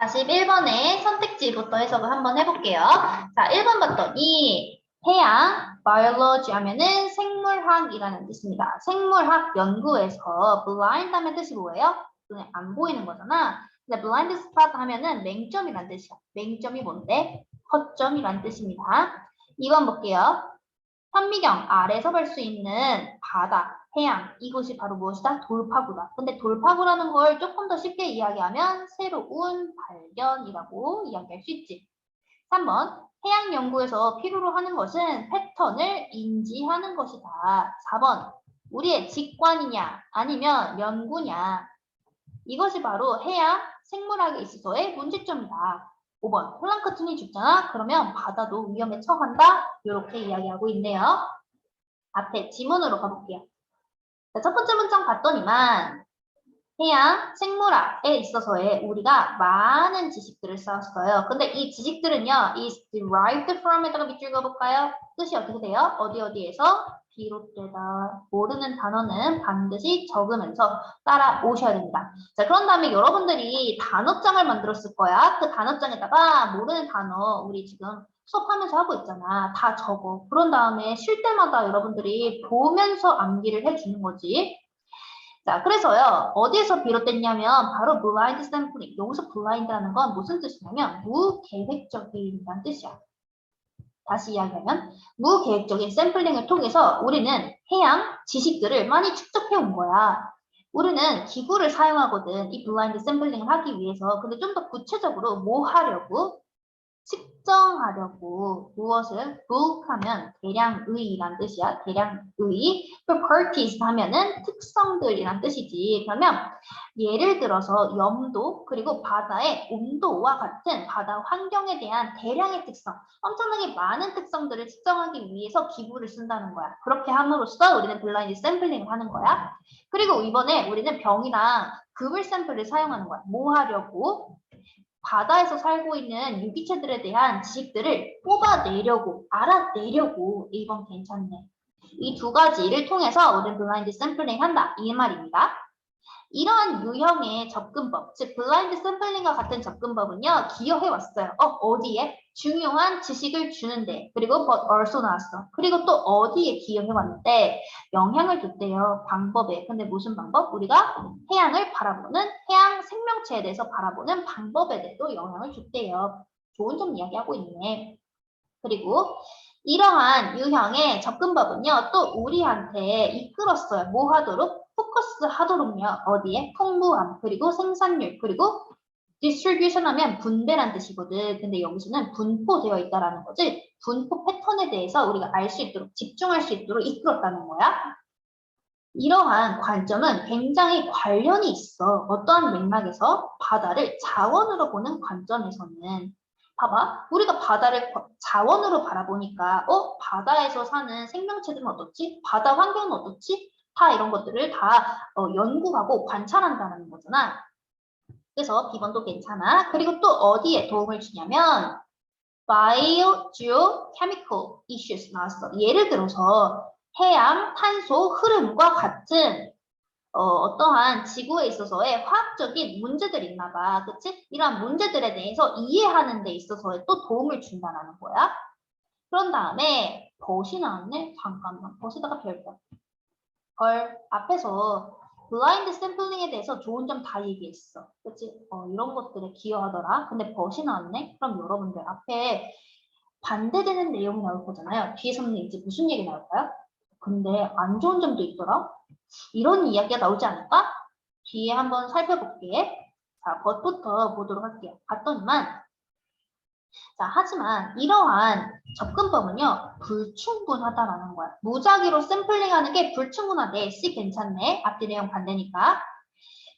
41번의 선택지부터 해석을 한번 해볼게요. 자, 1번 봤더니 해양, biology 하면은 생물학이라는 뜻입니다. 생물학 연구에서 blind 하면 뜻이 뭐예요? 눈에 안 보이는 거잖아. 근데 blind spot 하면은 맹점이란 뜻이야. 맹점이 뭔데? 허점이란 뜻입니다. 2번 볼게요. 현미경 아래서 볼 수 있는 바다, 해양 이곳이 바로 무엇이다? 돌파구다. 근데 돌파구라는 걸 조금 더 쉽게 이야기하면 새로운 발견이라고 이야기할 수 있지. 3번 해양 연구에서 필요로 하는 것은 패턴을 인지하는 것이다. 4번 우리의 직관이냐 아니면 연구냐 이것이 바로 해양 생물학에 있어서의 문제점이다. 5번 플랑크톤이 죽잖아. 그러면 바다도 위험에 처한다. 이렇게 이야기하고 있네요. 앞에 지문으로 가볼게요. 자, 첫 번째 문장 봤더니만 해양 생물학에 있어서의 우리가 많은 지식들을 쌓았어요. 근데 이 지식들은요, is derived from에다가 밑줄 그어볼까요? 뜻이 어떻게 돼요? 어디 어디에서 비롯되다. 모르는 단어는 반드시 적으면서 따라오셔야 됩니다. 자, 그런 다음에 여러분들이 단어장을 만들었을 거야. 그 단어장에다가 모르는 단어 우리 지금 수업하면서 하고 있잖아. 다 적어. 그런 다음에 쉴 때마다 여러분들이 보면서 암기를 해주는 거지. 자, 그래서요, 어디에서 비롯됐냐면, 바로 blind sampling. 여기서 blind라는 건 무슨 뜻이냐면, 무계획적인이라는 뜻이야. 다시 이야기하면, 무계획적인 샘플링을 통해서 우리는 해양 지식들을 많이 축적해 온 거야. 우리는 기구를 사용하거든, 이 블라인드 샘플링을 하기 위해서. 근데 좀 더 구체적으로 뭐 하려고? 측정하려고 무엇을 book하면 대량의란 뜻이야. 대량의. 그 properties 하면은 특성들이란 뜻이지. 그러면 예를 들어서 염도 그리고 바다의 온도와 같은 바다 환경에 대한 대량의 특성, 엄청나게 많은 특성들을 측정하기 위해서 기구를 쓴다는 거야. 그렇게 함으로써 우리는 블라인드 샘플링을 하는 거야. 그리고 이번에 우리는 병이랑 급을 샘플을 사용하는 거야. 뭐 하려고? 바다에서 살고 있는 유기체들에 대한 지식들을 뽑아내려고, 알아내려고 이번 괜찮네. 이 두 가지를 통해서 우리는 블라인드 샘플링 한다. 이 말입니다. 이러한 유형의 접근법, 즉 블라인드 샘플링과 같은 접근법은요, 기여해 왔어요. 어, 어디에? 중요한 지식을 주는데, 그리고 but also 나왔어. 그리고 또 어디에 기여해 왔는데, 영향을 줬대요. 방법에. 근데 무슨 방법? 우리가 해양을 바라보는, 해양 생명체에 대해서 바라보는 방법에 대해서 영향을 줬대요. 좋은 점 이야기하고 있네. 그리고 이러한 유형의 접근법은요, 또 우리한테 이끌었어요. 뭐 하도록? 포커스 하도록요. 어디에? 풍부함, 그리고 생산률, 그리고 distribution 하면 분배란 뜻이거든. 근데 여기서는 분포되어 있다라는 거지. 분포 패턴에 대해서 우리가 알 수 있도록, 집중할 수 있도록 이끌었다는 거야. 이러한 관점은 굉장히 관련이 있어. 어떠한 맥락에서 바다를 자원으로 보는 관점에서는 봐봐. 우리가 바다를 자원으로 바라보니까 어? 바다에서 사는 생명체들은 어떻지? 바다 환경은 어떻지? 다 이런 것들을 다 어, 연구하고 관찰한다는 거잖아. 그래서 비번도 괜찮아. 그리고 또 어디에 도움을 주냐면 biogeochemical issues 나왔어. 예를 들어서 해양 탄소 흐름과 같은 어, 떠한 지구에 있어서의 화학적인 문제들이 있나 봐. 그치? 이러한 문제들에 대해서 이해하는 데 있어서 또 도움을 준다는 거야. 그런 다음에 벗이 나왔네? 잠깐만. 벗에다가 별거. 헐, 앞에서 블라인드 샘플링에 대해서 좋은 점 다 얘기했어. 그치? 어, 이런 것들에 기여하더라. 근데 벗이 나왔네? 그럼 여러분들 앞에 반대되는 내용이 나올 거잖아요. 뒤에서는 이제 무슨 얘기 나올까요? 근데 안 좋은 점도 있더라. 이런 이야기가 나오지 않을까? 뒤에 한번 살펴볼게. 자, 벗부터 보도록 할게요. 봤더니만 자, 하지만 이러한 접근법은요, 불충분하다라는 거야. 무작위로 샘플링하는 게 불충분하대. C 괜찮네. 앞뒤 내용 반대니까.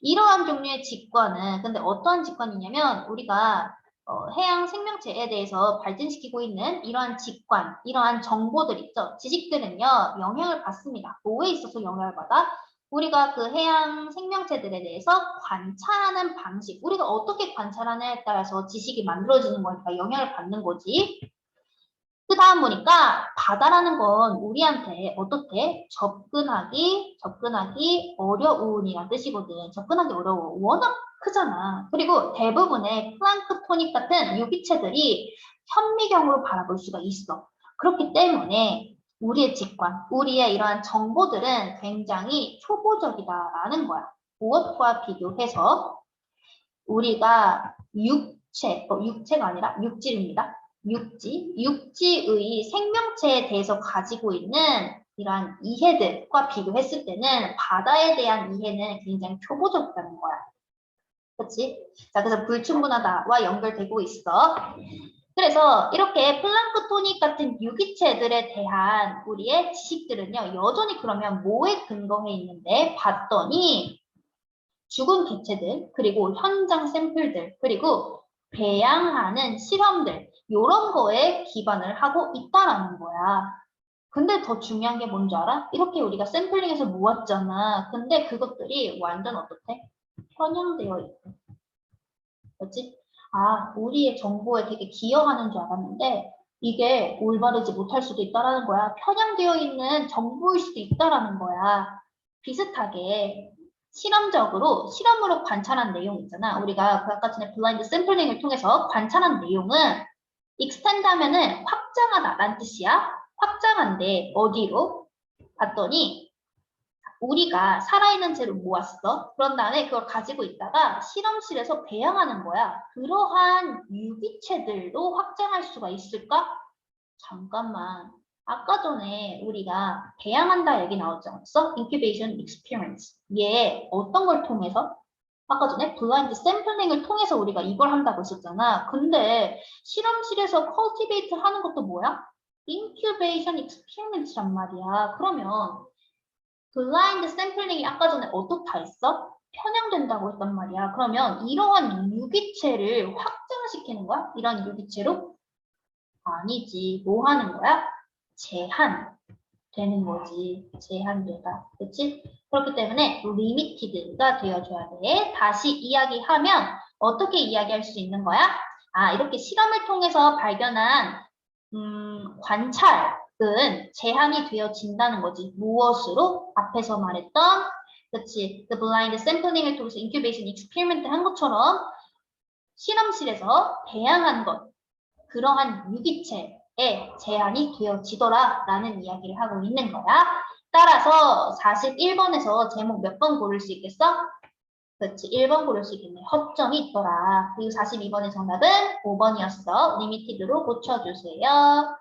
이러한 종류의 직관은, 근데 어떠한 직관이냐면, 우리가 어, 해양 생명체에 대해서 발전시키고 있는 이러한 직관, 이러한 정보들 있죠. 지식들은요, 영향을 받습니다. 뭐에 있어서 영향을 받아? 우리가 그 해양 생명체들에 대해서 관찰하는 방식, 우리가 어떻게 관찰하느냐에 따라서 지식이 만들어지는 거니까 영향을 받는 거지. 그 다음 보니까 바다라는 건 우리한테 어떻게 접근하기 접근하기 어려운이란 뜻이거든. 접근하기 어려워. 워낙 크잖아. 그리고 대부분의 플랑크토닉 같은 유기체들이 현미경으로 바라볼 수가 있어. 그렇기 때문에 우리의 직관, 우리의 이러한 정보들은 굉장히 초보적이다라는 거야. 무엇과 비교해서 우리가 육체, 어, 육체가 아니라 육질입니다. 육지, 육지의 생명체에 대해서 가지고 있는 이러한 이해들과 비교했을 때는 바다에 대한 이해는 굉장히 초보적이라는 거야. 그렇지? 자, 그래서 불충분하다와 연결되고 있어. 그래서 이렇게 플랑크토닉 같은 유기체들에 대한 우리의 지식들은요, 여전히 그러면 뭐에 근거해 있는데 봤더니 죽은 개체들, 그리고 현장 샘플들, 그리고 배양하는 실험들, 이런 거에 기반을 하고 있다라는 거야. 근데 더 중요한 게 뭔지 알아? 이렇게 우리가 샘플링해서 모았잖아. 근데 그것들이 완전 어떻대? 편향되어 있대. 그렇지? 아, 우리의 정보에 되게 기여하는 줄 알았는데 이게 올바르지 못할 수도 있다라는 거야. 편향되어 있는 정보일 수도 있다라는 거야. 비슷하게 실험적으로 실험으로 관찰한 내용 있잖아. 우리가 그 아까 전에 블라인드 샘플링을 통해서 관찰한 내용은 익스텐드 하면은 확장하다라는 뜻이야. 확장한데 어디로? 봤더니 우리가 살아있는 채로 모았어. 그런 다음에 그걸 가지고 있다가 실험실에서 배양하는 거야. 그러한 유기체들도 확장할 수가 있을까? 잠깐만. 아까 전에 우리가 배양한다 얘기 나오지 않았어? Incubation Experience. 얘 어떤 걸 통해서? 아까 전에 블라인드 샘플링을 통해서 우리가 이걸 한다고 했었잖아. 근데 실험실에서 cultivate 하는 것도 뭐야? Incubation Experiments란 말이야. 그러면 블라인드 샘플링이 아까 전에 어떻다 했어? 편향된다고 했단 말이야. 그러면 이러한 유기체를 확장시키는 거야? 이런 유기체로? 아니지. 뭐 하는 거야? 제한 되는 거지. 제한되다. 그치? 그렇기 때문에 limited가 되어줘야 돼. 다시 이야기하면 어떻게 이야기할 수 있는 거야? 아, 이렇게 실험을 통해서 발견한 음, 관찰 은 제한이 되어진다는 거지. 무엇으로? 앞에서 말했던 그치. The blind sampling을 통해서 incubation experiment 한 것처럼 실험실에서 배양한 것 그러한 유기체에 제한이 되어지더라 라는 이야기를 하고 있는 거야. 따라서 41번에서 제목 몇 번 고를 수 있겠어? 그렇지. 1번 고를 수 있겠네. 허점이 있더라. 그리고 42번의 정답은 5번이었어. 리미티드로 고쳐주세요.